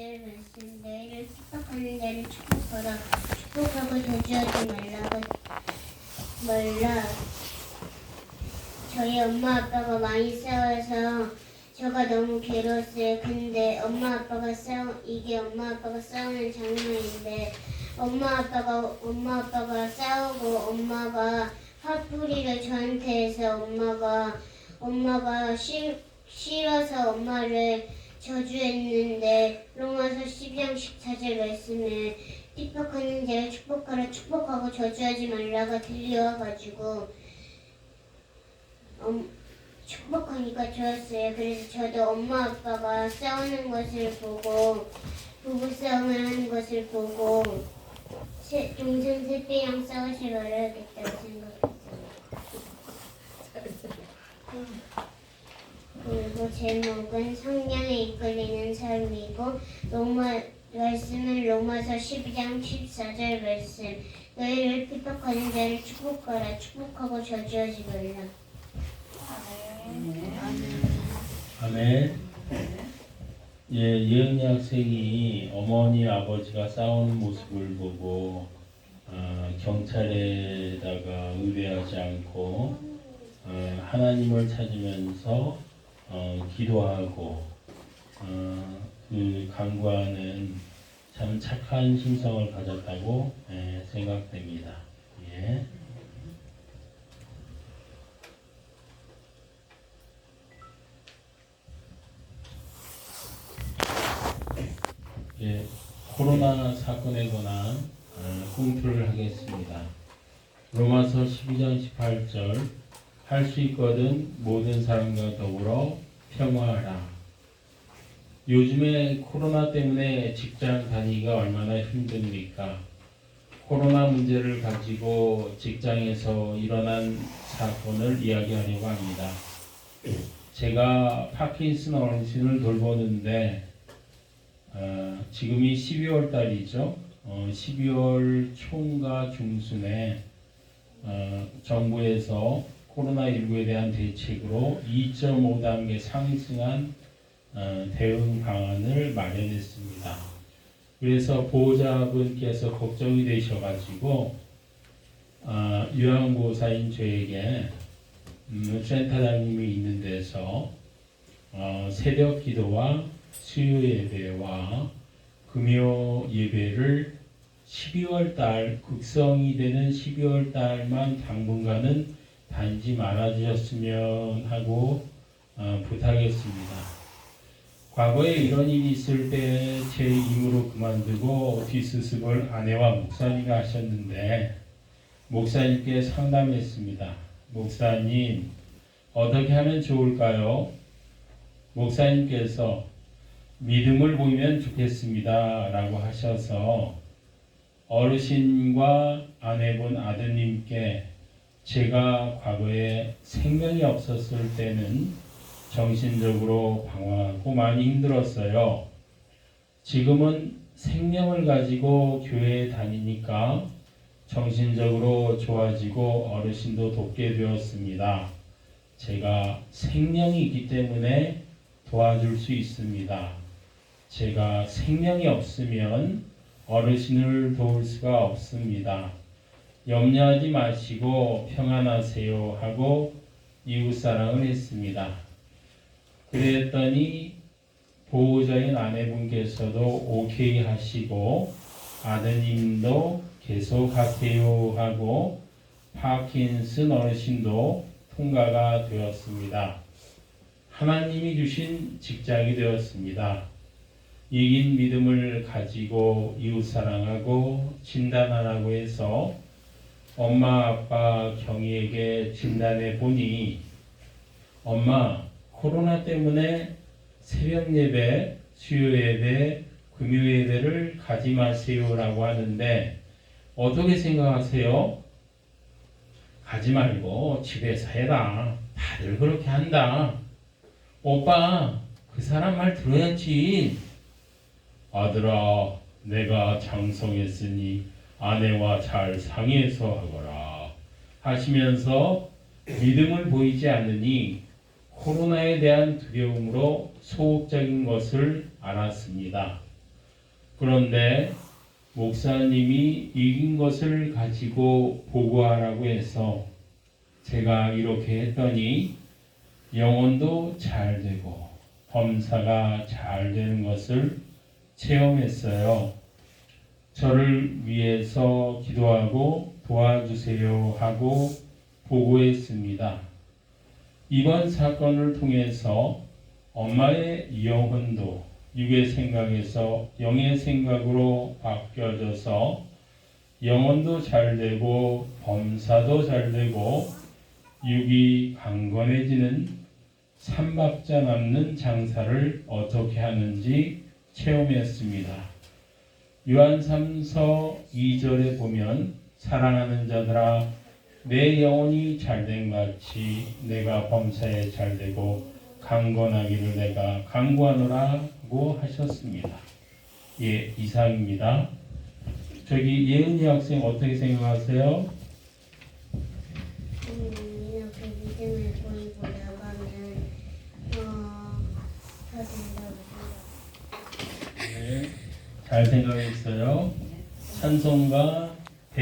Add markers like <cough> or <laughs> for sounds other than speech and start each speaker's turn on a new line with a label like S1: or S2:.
S1: 사절 말씀 너희를 축복하는 자를 축복하라 축복하고 저주하지 말라고 말라 저희 엄마 아빠가 많이 싸워서 저가 너무 괴로웠어요. 근데 엄마 아빠가 싸우 이게 엄마 아빠가 싸우는 장면인데 엄마 아빠가 엄마 아빠가 싸우고 엄마가 화풀이를 저한테 해서 엄마가 엄마가 싫, 싫어서 엄마를 저주했는데 로마서 12장 14절 말씀에 핍박하는 자를 축복하라 축복하고 저주하지 말라가 들려와가지고 엄, 축복하니까 좋았어요. 그래서 저도 엄마 아빠가 싸우는 것을 보고 부부 싸움을 하는 것을 보고 세, 동생 셋째랑 싸우지 말아야겠다고 생각했어요. <laughs> 그리고 제목은 성령에 이끌리는 삶이고 로마 말씀은 로마서 12장 14절 말씀. 너희를 핍박하는 자를 축복하라. 축복하고 저주하지 말라.
S2: 아멘. 예, 예은이 학생이 어머니 아버지가 싸우는 모습을 보고 어, 경찰에다가 의뢰하지 않고 어, 하나님을 찾으면서 어, 기도하고 어, 그 간구하는 참 착한 심성을 가졌다고 예, 생각됩니다. 예. 예, 코로나 사건에 관한 어, 공표를 하겠습니다. 로마서 12장 18절 할 수 있거든 모든 사람과 더불어 평화하라. 요즘에 코로나 때문에 직장 다니기가 얼마나 힘듭니까? 코로나 문제를 가지고 직장에서 일어난 사건을 이야기하려고 합니다. 제가 파킨슨 어르신을 돌보는데 어, 지금이 12월 달이죠. 어, 12월 초인가 중순에 어, 정부에서 코로나19에 대한 대책으로 2.5단계 상승한 어, 대응 방안을 마련했습니다. 그래서 보호자분께서 걱정이 되셔가지고 어, 요양보호사인 저에게 음, 센터장님이 있는 데서 어, 새벽 기도와 수요 예배와 금요 예배를 12월 달 극성이 되는 12월 달만 당분간은 단지 말아주셨으면 하고 어, 부탁했습니다. 과거에 이런 일이 있을 때제 임으로 그만두고 뒷수습을 아내와 목사님이 하셨는데 목사님께 상담했습니다. 목사님 어떻게 하면 좋을까요? 목사님께서 믿음을 보이면 좋겠습니다. 라고 하셔서 어르신과 아내분 아드님께 제가 과거에 생명이 없었을 때는 정신적으로 방황하고 많이 힘들었어요. 지금은 생명을 가지고 교회에 다니니까 정신적으로 좋아지고 어르신도 돕게 되었습니다. 제가 생명이 있기 때문에 도와줄 수 있습니다. 제가 생명이 없으면 어르신을 도울 수가 없습니다. 염려하지 마시고 평안하세요 하고 이웃사랑을 했습니다. 그랬더니 보호자인 아내분께서도 오케이 하시고 아드님도 계속 하세요 하고 파킨슨 어르신도 통과가 되었습니다. 하나님이 주신 직장이 되었습니다. 이긴 믿음을 가지고 이웃 사랑하고 진단하라고 해서 엄마 아빠 경희에게 진단해 보니 엄마 코로나 때문에 새벽 예배, 수요 예배, 금요 예배를 가지 마세요라고 하는데 어떻게 생각하세요? 가지 말고 집에서 해라. 다들 그렇게 한다. 오빠, 그 사람 말 들어야지. 아들아, 내가 장성했으니 아내와 잘 상의해서 하거라. 하시면서 믿음을 보이지 않으니 코로나에 대한 두려움으로 소극적인 것을 알았습니다. 그런데 목사님이 이긴 것을 가지고 보고하라고 해서 제가 이렇게 했더니 영혼도 잘 되고 범사가 잘 되는 것을 체험했어요. 저를 위해서 기도하고 도와주세요 하고 보고했습니다. 이번 사건을 통해서 엄마의 영혼도 육의 생각에서 영의 생각으로 바뀌어져서 영혼도 잘 되고 범사도 잘 되고 육이 강건해지는 삼박자 남는 장사를 어떻게 하는지 체험했습니다. 요한 3서 2절에 보면 사랑하는 자들아 내 영혼이 잘된 같이 내가 범사에 잘되고 강건하기를 내가 강구하노라고 하셨습니다. 예, 이상입니다. 저기 예은이 학생 어떻게 생각하세요?
S1: 음, 이렇게 믿음을 보이고 나가면 어, 더 된다고 생각.
S2: 네, 잘 생각했어요. 찬송가